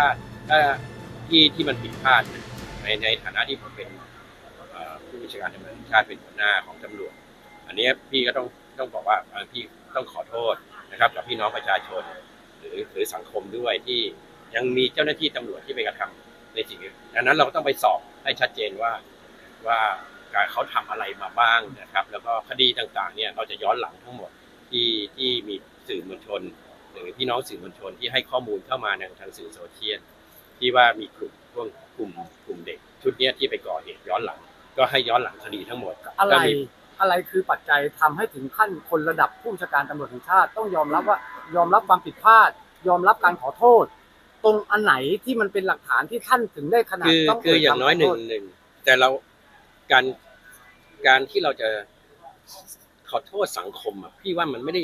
ถ้าถ้าที่ที่มันผิดพลาดในในฐานะที่ผมเป็นผู้บัญชาการตำรวจชาติเป็นหัวหน้าของตำรวจ อันนี้พี่ก็ต้องต้องบอกว่าพี่ต้องขอโทษนะครับกับพี่น้องประชาชน หรือหรือสังคมด้วยที่ยังมีเจ้าหน้าที่ตำรวจที่ไปกระทำในสิ่งนี้ดังนั้นเราก็ต้องไปสอบให้ชัดเจนว่าว่าการเขาทำอะไรมาบ้างนะครับ แล้วก็คดีต่างๆเนี่ยเราจะย้อนหลังทั้งหมดที่ที่มีสื่อมวลชน หรือพี่น้องสื่อมวลชนที่ให้ข้อมูลเข้ามาในทางสื่อโซเชียลที่ว่ามีกลุ่มพวกกลุ่มกลุ่มเด็ก ชุดเนี้ยที่ไปก่อเหตุย้อนหลัง ก็ให้ย้อนหลังคดีทั้งหมดอะไรก็มีอะไรคือปัจจัยทำให้ถึงขั้นคนระดับผู้บัญชาการตำรวจแห่งชาติ ต้องยอมรับว่ายอมรับความผิดพลาด ยอมรับการขอโทษ ตรงอันไหนที่มันเป็นหลักฐานที่ท่านถึงได้ขนาดคือต้องคืออย่างน้อยหนึ่งขโทษหนึ่งแต่เราการการที่เราจะขอโทษสังคมอะพี่ว่ามันไม่ได้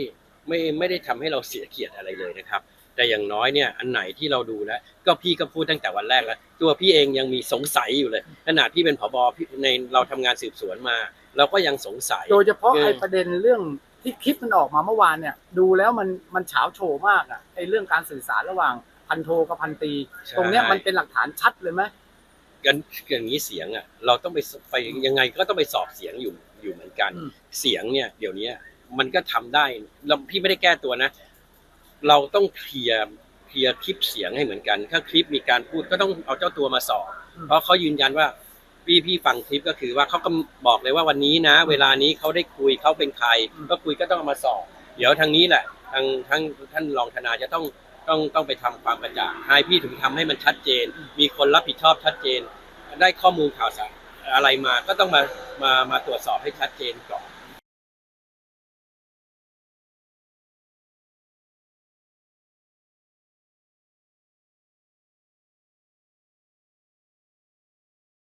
ไม่ไม่ได้ทำให้เราเสียเกียรติอะไรเลยนะครับ แต่อย่างน้อยเนี่ยอันไหนที่เราดูแล้ว ก็พี่ก็พูดตั้งแต่วันแรกแล้วตัวพี่เองยังมีสงสัยอยู่เลย ขนาดพี่เป็นผบพี่ในเราทำงานสืบสวนมา เราก็ยังสงสัย โดยเฉพาะคือไอ้ประเด็นเรื่องที่คลิปมันออกมาเมื่อวานเนี่ย ดูแล้วมันมันเฉาโฉมากอะไอ้เรื่องการสื่อสารระหว่างพันโทกับพันตรีใช่ตรงเนี้ยมันเป็นหลักฐานชัดเลยไหมกันอย่างนี้เสียงอะเราต้องไปไปยังไงก็ต้องไปสอบเสียงอยู่อยู่เหมือนกันอืมเสียงเนี่ยเดี๋ยวนี้ มันก็ทำได้เราพี่ไม่ได้แก้ตัวนะ เราต้องเคลียร์เคลียร์คลิปเสียงให้เหมือนกัน ถ้าคลิปมีการพูดก็ต้องเอาเจ้าตัวมาสอบ เพราะเขายืนยันว่าพี่พี่ฟังคลิปก็คือว่าเขาก็บอกเลยว่าวันนี้นะ เวลานี้เขาได้คุยเขาเป็นใครอืมก็คุยก็ต้องเอามาสอบ เดี๋ยวทางนี้แหละ ทางทั้งท่านรองธนาจะต้องต้องต้องไปทำความกระจ่างให้พี่ถึงทำให้มันชัดเจน มีคนรับผิดชอบชัดเจน ได้ข้อมูลข่าวสารอะไรมาก็ต้องมามามาตรวจสอบให้ชัดเจนก่อน